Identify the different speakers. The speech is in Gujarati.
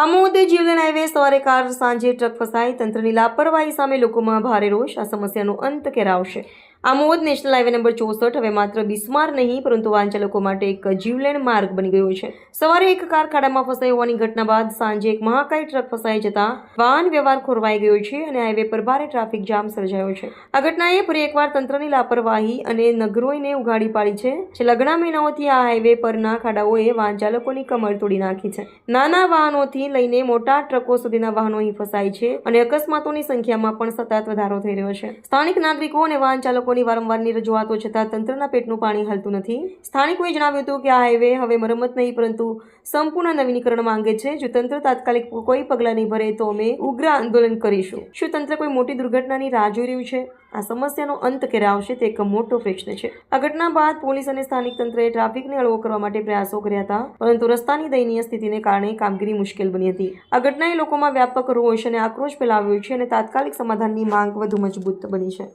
Speaker 1: આમોદ જીવલેણ હાઈવે સવારે કાર સાંજે ટ્રક ફસાઈ તંત્રની લાપરવાહી સામે લોકોમાં ભારે રોષ. આ સમસ્યાનો અંત કેરાવશે આમોદ નેશનલ હાઈવે નંબર ચોસઠ હવે માત્ર બિસ્માર નહીં, પરંતુ વાહન ચાલકો માટે એક જીવલેણ માર્ગ બની ગયો છે. સવારે એક કાર ખાડામાં ફસાઈ હોવાની ઘટના બાદ સાંજે એક મહાકાય ટ્રક ફસાઈ જતા વાહન વ્યવહાર ખોરવાઈ ગયો છે અને હાઈવે પર ભારે ટ્રાફિક જામ સર્જાયો છે. આ ઘટનાએ ફરી એકવાર તંત્રની લાપરવાહી અને નગરોઈને ઉઘાડી પાડી છે. છેલ્લા ઘણા મહિનાઓથી આ હાઈવે પરના ખાડાઓએ વાહન ચાલકોની કમર તોડી નાખી છે. નાના વાહનોથી લઈને મોટા ટ્રકો સુધીના વાહનો અહીં ફસાય છે અને અકસ્માતોની સંખ્યામાં પણ સતત વધારો થઈ રહ્યો છે. સ્થાનિક નાગરિકો અને વાહન ચાલકોની વારંવારની રજૂઆતો છતાં તંત્રના પેટનું પાણી હાલતું નથી. સ્થાનિકોએ જણાવ્યું હતું કે આ હાઈવે હવે મરમત નહીં, પરંતુ સંપૂર્ણ નવીનીકરણ માંગે છે. જો તંત્ર તાત્કાલિક કોઈ પગલાં નહીં ભરે, તો અમે ઉગ્ર આંદોલન કરીશું. શું તંત્ર કોઈ મોટી દુર્ઘટનાની રાહ જોઈ રહ્યું છે? આ સમસ્યાનો અંત ક્યારે આવશે, તે એક મોટો પ્રશ્ન છે. આ ઘટના બાદ પોલીસ અને સ્થાનિક તંત્રએ ટ્રાફિકને હળવો કરવા માટે પ્રયાસો કર્યા હતા, પરંતુ રસ્તાની દયનીય સ્થિતિને કારણે કામગીરી મુશ્કેલ બની હતી. આ ઘટનાએ લોકોમાં વ્યાપક રોષ અને આક્રોશ ફેલાવ્યો છે અને તાત્કાલિક સમાધાનની માંગ વધુ મજબૂત બની છે.